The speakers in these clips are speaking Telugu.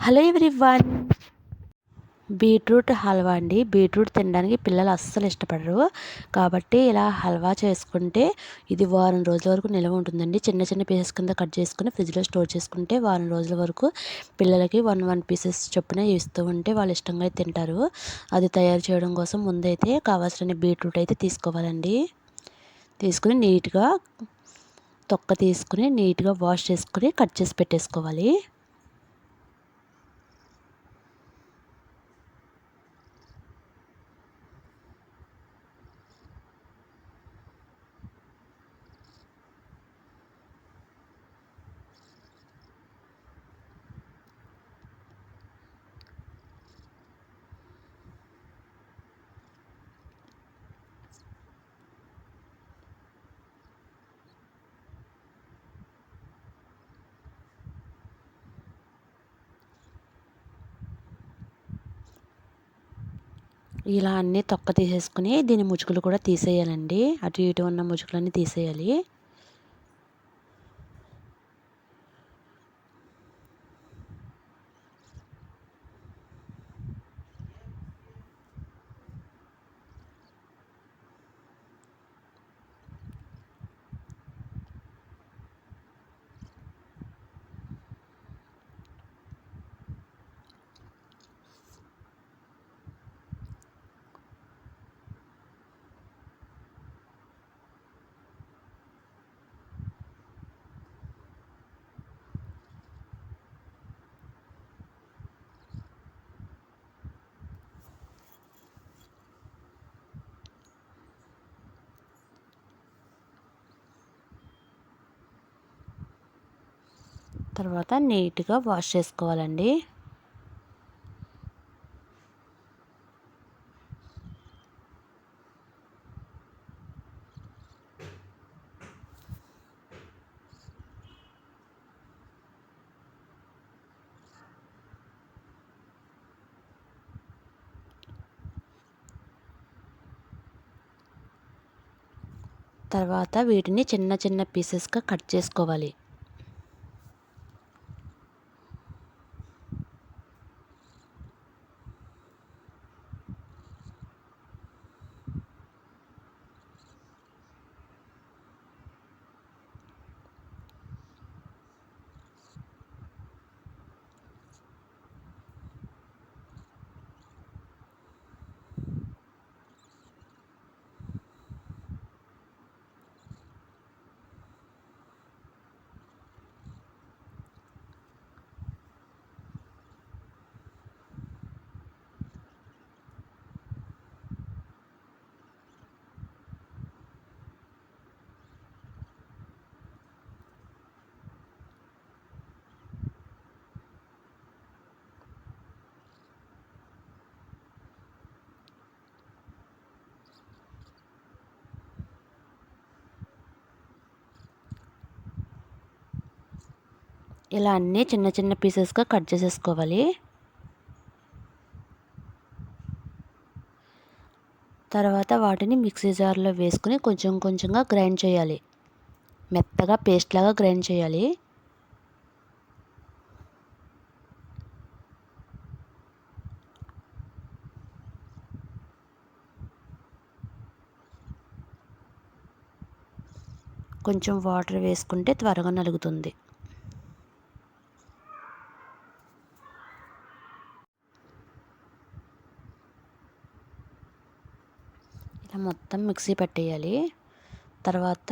హలో వన్ బీట్రూట్ హల్వా అండి. బీట్రూట్ తినడానికి పిల్లలు అస్సలు ఇష్టపడరు. కాబట్టి ఇలా హల్వా చేసుకుంటే ఇది వారం రోజుల వరకు నిల్వ ఉంటుందండి. చిన్న చిన్న పీసెస్ కింద కట్ చేసుకుని ఫ్రిడ్జ్లో స్టోర్ చేసుకుంటే వారం రోజుల వరకు పిల్లలకి వన్ వన్ పీసెస్ చొప్పున ఇస్తూ ఉంటే వాళ్ళు ఇష్టంగా తింటారు. అది తయారు చేయడం కోసం ముందైతే కావాల్సిన బీట్రూట్ అయితే తీసుకోవాలండి. తీసుకుని నీట్గా తొక్క తీసుకుని నీట్గా వాష్ చేసుకుని కట్ చేసి పెట్టేసుకోవాలి. ఇలా అన్నీ తొక్క తీసేసుకుని దీని ముచుకులు కూడా తీసేయాలండి. అటు ఇటు ఉన్న ముచుకులన్నీ తీసేయాలి. తర్వాత నీట్గా వాష్ చేసుకోవాలండి. తర్వాత వీటిని చిన్న చిన్న పీసెస్గా కట్ చేసుకోవాలి. ఇలా అన్నీ చిన్న చిన్న పీసెస్గా కట్ చేసేసుకోవాలి. తర్వాత వాటిని మిక్సీ జార్లో వేసుకుని కొంచెం కొంచెంగా గ్రైండ్ చేయాలి. మెత్తగా పేస్ట్ లాగా గ్రైండ్ చేయాలి. కొంచెం వాటర్ వేసుకుంటే త్వరగా నలుగుతుంది. మొత్తం మిక్సీ పెట్టేయాలి. తర్వాత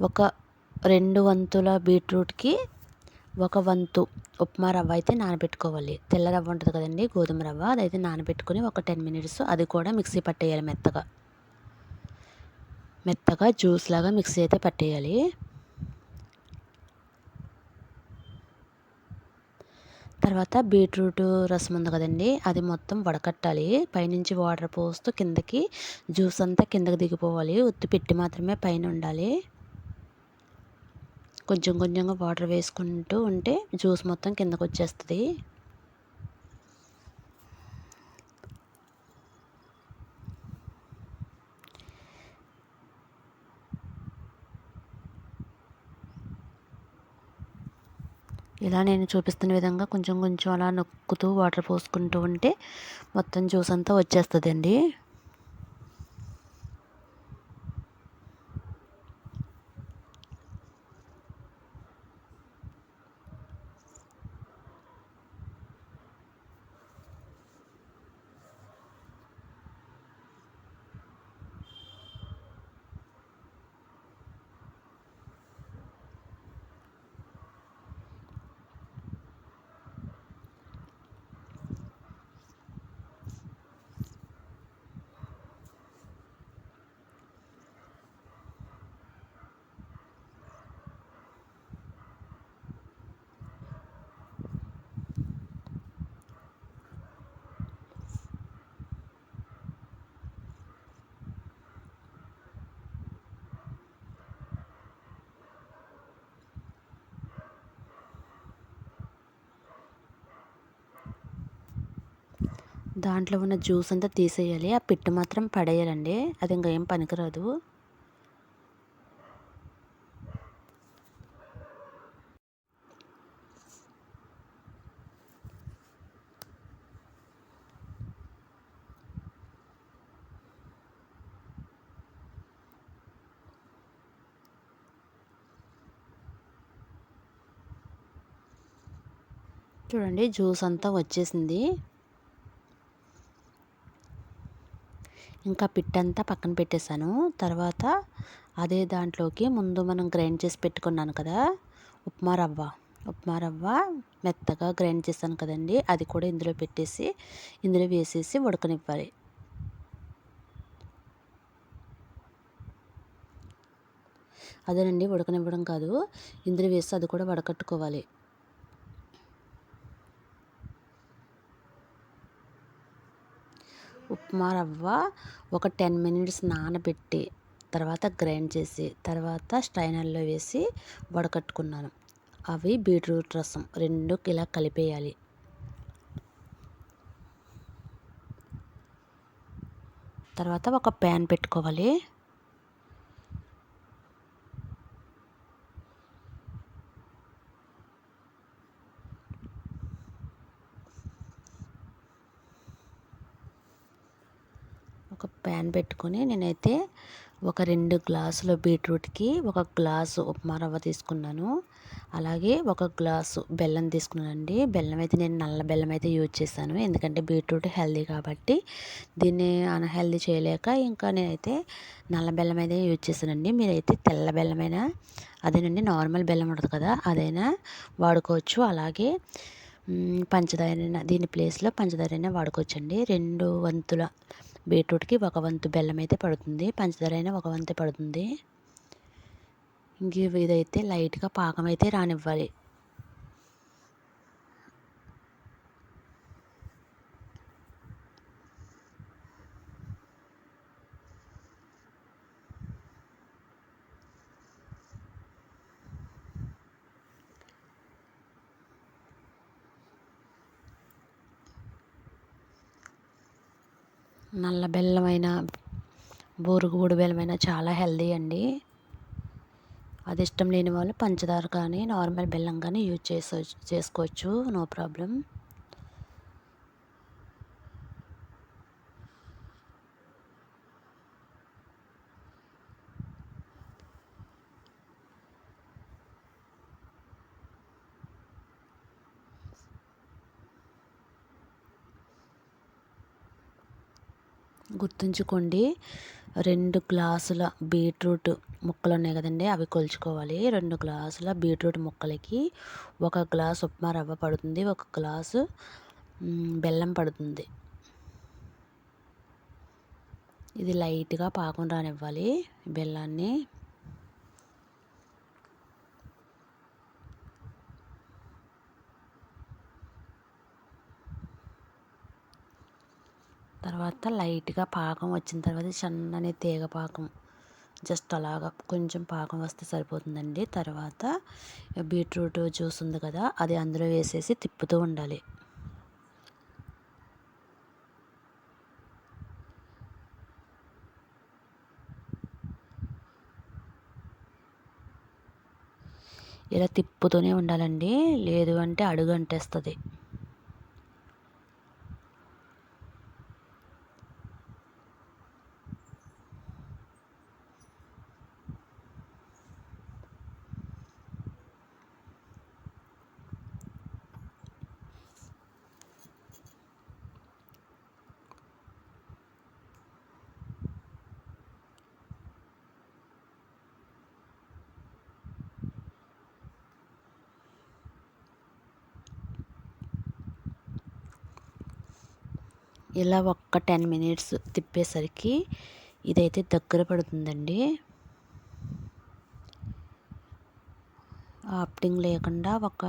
ఒక రెండు వంతుల బీట్రూట్కి ఒక వంతు ఉప్మా రవ్వ అయితే నానబెట్టుకోవాలి. తెల్ల రవ్వ ఉంటుంది కదండి గోధుమ రవ్వ అదైతే నానబెట్టుకుని ఒక టెన్ మినిట్స్ అది కూడా మిక్సీ పట్టేయాలి మెత్తగా. మెత్తగా జ్యూస్ లాగా మిక్సీ అయితే పట్టేయాలి. తర్వాత బీట్రూట్ రసం ఉంది కదండి అది మొత్తం వడకట్టాలి. పైనుంచి వాటర్ పోస్తూ కిందకి జ్యూస్ అంతా కిందకి దిగిపోవాలి. ఉత్తి పెట్టి మాత్రమే పైన ఉండాలి. కొంచెం కొంచెంగా వాటర్ వేసుకుంటూ ఉంటే జ్యూస్ మొత్తం కిందకు వచ్చేస్తుంది ఇలా నేను చూపిస్తున్న విధంగా కొంచెం కొంచెం అలా నొక్కుతూ వాటర్ పోసుకుంటూ ఉంటే మొత్తం జ్యూస్ అంతా వచ్చేస్తుందండి. దాంట్లో ఉన్న జ్యూస్ అంతా తీసేయాలి. ఆ పిట్టు మాత్రం పడేయాలండి. అది ఇంకా ఏం పనికిరాదు. చూడండి జ్యూస్ అంతా వచ్చేసింది. ఇంకా పిట్టంతా పక్కన పెట్టేశాను. తర్వాత అదే దాంట్లోకి ముందు మనం గ్రైండ్ చేసి పెట్టుకున్నాను కదా ఉప్మా రవ్వ. ఉప్మా రవ్వ మెత్తగా గ్రైండ్ చేశాను కదండి అది కూడా ఇందులో పెట్టేసి ఇందులో వేసేసి ఉడకనివ్వాలి. అదేనండి ఉడకనివ్వడం కాదు ఇందులో వేసి అది కూడా వడకట్టుకోవాలి. ఉప్మా రవ్వ ఒక టెన్ మినిట్స్ నానబెట్టి తర్వాత గ్రైండ్ చేసి తర్వాత స్ట్రైనర్లో వేసి వడకట్టుకున్నాను. అవి బీట్రూట్ రసం రెండు ఇలా కలిపేయాలి. తర్వాత ఒక ప్యాన్ పెట్టుకోవాలి. పెట్టుకొని నేనైతే ఒక రెండు గ్లాసుల బీట్రూట్కి ఒక గ్లాసు ఉప్మా రవ్వ తీసుకున్నాను. అలాగే ఒక గ్లాసు బెల్లం తీసుకున్నానండి. బెల్లం అయితే నేను నల్ల బెల్లం అయితే యూజ్ చేశాను. ఎందుకంటే బీట్రూట్ హెల్దీ కాబట్టి దీన్ని అన్హెల్దీ చేయలేక ఇంకా నేనైతే నల్ల బెల్లం అయితే యూజ్ చేశానండి. మీరైతే తెల్ల బెల్లమైనా అదేనండి నార్మల్ బెల్లం ఉంటుంది కదా అదైనా వాడుకోవచ్చు. అలాగే పంచదారైనా దీని ప్లేస్లో పంచదారైనా వాడుకోవచ్చండి. రెండు వంతుల బీట్రూట్కి ఒక వంతు బెల్లం అయితే పడుతుంది పంచదార అయినా ఒక వంతు పడుతుంది. ఇంక ఇదైతే లైట్గా పాకం అయితే రానివ్వాలి. నల్ల బెల్లమైన బూరుగుడు బెల్లమైన చాలా హెల్దీ అండి. అది ఇష్టం లేని వాళ్ళు పంచదార కానీ నార్మల్ బెల్లం కానీ యూజ్ చేసే చేసుకోవచ్చు. No problem. గుర్తుంచుకోండి. రెండు గ్లాసుల బీట్రూట్ ముక్కలు ఉన్నాయి కదండి అవి కొలుచుకోవాలి. రెండు గ్లాసుల బీట్రూట్ ముక్కలకి ఒక గ్లాస్ ఉప్మా రవ్వ పడుతుంది ఒక గ్లాసు బెల్లం పడుతుంది. ఇది లైట్గా పాకం రానివ్వాలి. బెల్లాన్ని తర్వాత లైట్గా పాకం వచ్చిన తర్వాత సన్నని తీగ పాకం. జస్ట్ అలాగా కొంచెం పాకం వస్తే సరిపోతుందండి. తర్వాత బీట్రూట్ జ్యూస్ ఉంది కదా అది అందులో వేసేసి తిప్పుతూ ఉండాలి. ఇలా తిప్పుతూనే ఉండాలండి. లేదు అంటే అడుగు అంటేస్తుంది ఇలా ఒక్క టెన్ మినిట్స్ తిప్పేసరికి ఇదైతే దగ్గర పడుతుందండి. ఆప్టింగ్ లేకుండా ఒక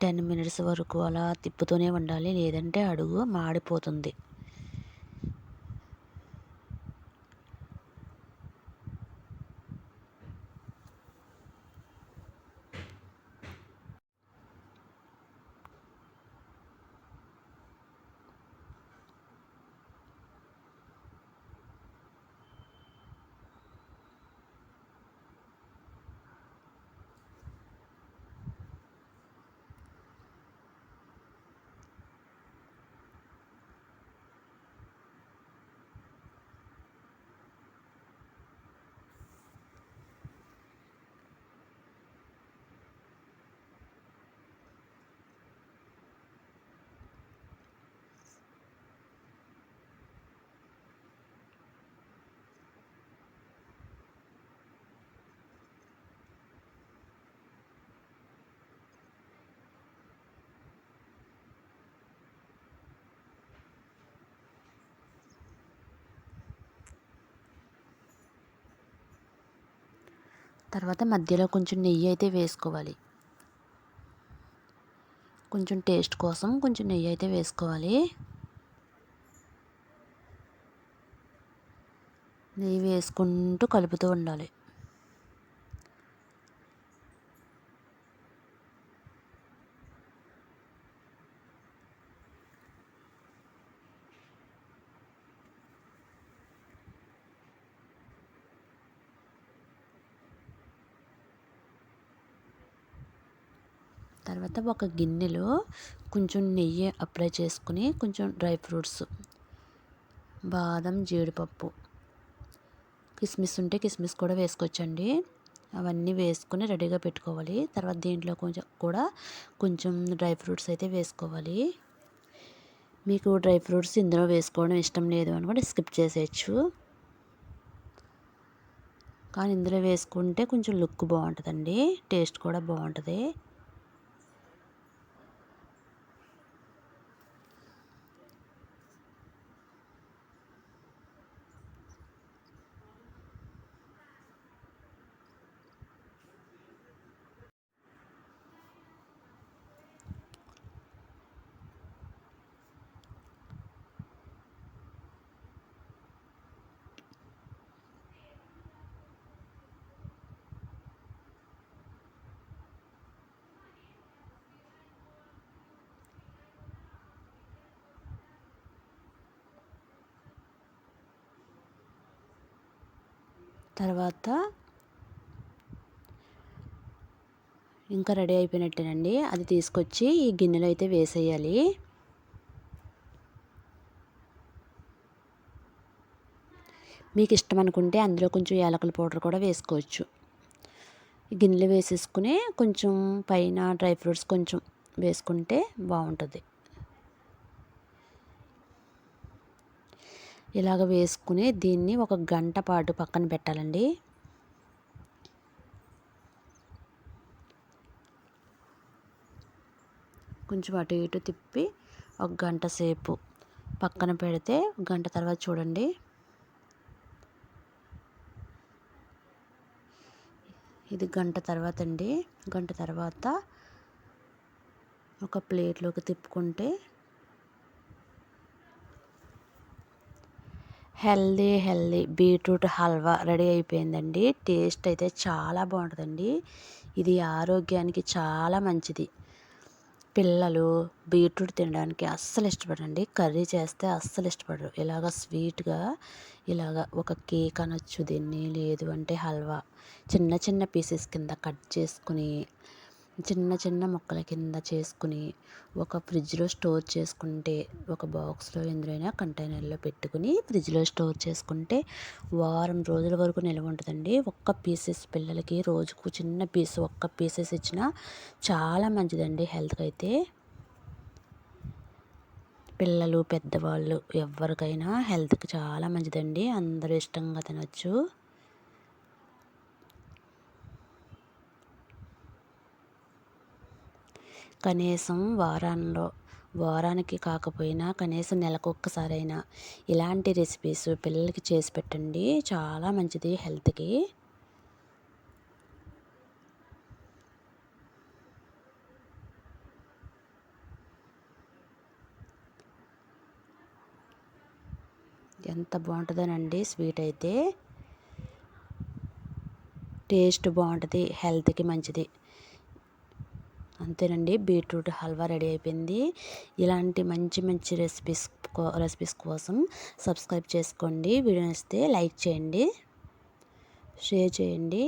టెన్ మినిట్స్ వరకు అలా తిప్పుతూనే ఉండాలి. లేదంటే అడుగు మాడిపోతుంది. తర్వాత మధ్యలో కొంచెం నెయ్యి అయితే వేసుకోవాలి. కొంచెం టేస్ట్ కోసం కొంచెం నెయ్యి అయితే వేసుకోవాలి. నెయ్యి వేసుకుంటూ కలుపుతూ ఉండాలి. తర్వాత ఒక గిన్నెలో కొంచెం నెయ్యి అప్లై చేసుకుని కొంచెం డ్రై ఫ్రూట్స్ బాదం జీడిపప్పు కిస్మిస్ ఉంటే కిస్మిస్ కూడా వేసుకోవచ్చండి. అవన్నీ వేసుకుని రెడీగా పెట్టుకోవాలి. తర్వాత దీంట్లో కొంచెం కూడా కొంచెం డ్రై ఫ్రూట్స్ అయితే వేసుకోవాలి. మీకు డ్రై ఫ్రూట్స్ ఇందులో వేసుకోవడం ఇష్టం లేదు అని కూడా స్కిప్ చేసేయచ్చు. కానీ ఇందులో వేసుకుంటే కొంచెం లుక్ బాగుంటుందండి. టేస్ట్ కూడా బాగుంటుంది. తర్వాత ఇంకా రెడీ అయిపోయినట్టేనండి. అది తీసుకొచ్చి ఈ గిన్నెలో అయితే వేసేయాలి. మీకు ఇష్టం అనుకుంటే అందులో కొంచెం యాలకుల పౌడర్ కూడా వేసుకోవచ్చు. గిన్నెలు వేసేసుకుని కొంచెం పైన డ్రై ఫ్రూట్స్ కొంచెం వేసుకుంటే బాగుంటుంది. ఇలాగ వేసుకుని దీన్ని ఒక గంట పాటు పక్కన పెట్టాలండి. కొంచెం అటు ఇటు తిప్పి ఒక గంట సేపు పక్కన పెడితే గంట తర్వాత చూడండి. ఇది గంట తర్వాత అండి. గంట తర్వాత ఒక ప్లేట్లోకి తిప్పుకుంటే healthy healthy beetroot halwa ready అయిపోయిందండి. టేస్ట్ అయితే చాలా బాగుంటుందండి. ఇది ఆరోగ్యానికి చాలా మంచిది. పిల్లలు బీట్రూట్ తినడానికి అస్సలు ఇష్టపడండి కర్రీ చేస్తే అస్సలు ఇష్టపడరు. ఇలాగ స్వీట్గా ఇలాగ ఒక కేక్ అనొచ్చు దీన్ని లేదు అంటే హల్వా చిన్న చిన్న పీసెస్ కింద కట్ చేసుకుని చిన్న చిన్న మొక్కల కింద చేసుకుని ఒక ఫ్రిడ్జ్లో స్టోర్ చేసుకుంటే ఒక బాక్స్లో ఎందులోనైనా కంటైనర్లో పెట్టుకుని ఫ్రిడ్జ్లో స్టోర్ చేసుకుంటే వారం రోజుల వరకు నిల్వ ఉంటుందండి. ఒక్క పీసెస్ పిల్లలకి రోజుకు చిన్న పీస్ ఒక్క పీసెస్ ఇచ్చినా చాలా మంచిదండి హెల్త్కి అయితే పిల్లలు పెద్దవాళ్ళు ఎవరికైనా హెల్త్కి చాలా మంచిదండి. అందరూ ఇష్టంగా తినచ్చు. కనీసం వారాల్లో వారానికి కాకపోయినా కనీసం నెలకు ఒక్కసారైనా ఇలాంటి రెసిపీస్ పిల్లలకి చేసి పెట్టండి. చాలా మంచిది హెల్త్కి. ఎంత బాగుంటుందోనండి స్వీట్ అయితే. టేస్ట్ బాగుంటుంది హెల్త్కి మంచిది. అంతేనండి. బీట్రూట్ హల్వా రెడీ అయిపోయింది. ఇలాంటి మంచి మంచి రెసిపీస్ రెసిపీస్ కోసం సబ్స్క్రైబ్ చేసుకోండి. వీడియో నచ్చితే లైక్ చేయండి. షేర్ చేయండి.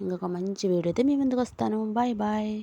ఇంకొక మంచి వీడియో అయితే మీ ముందుకు వస్తాను. Bye bye.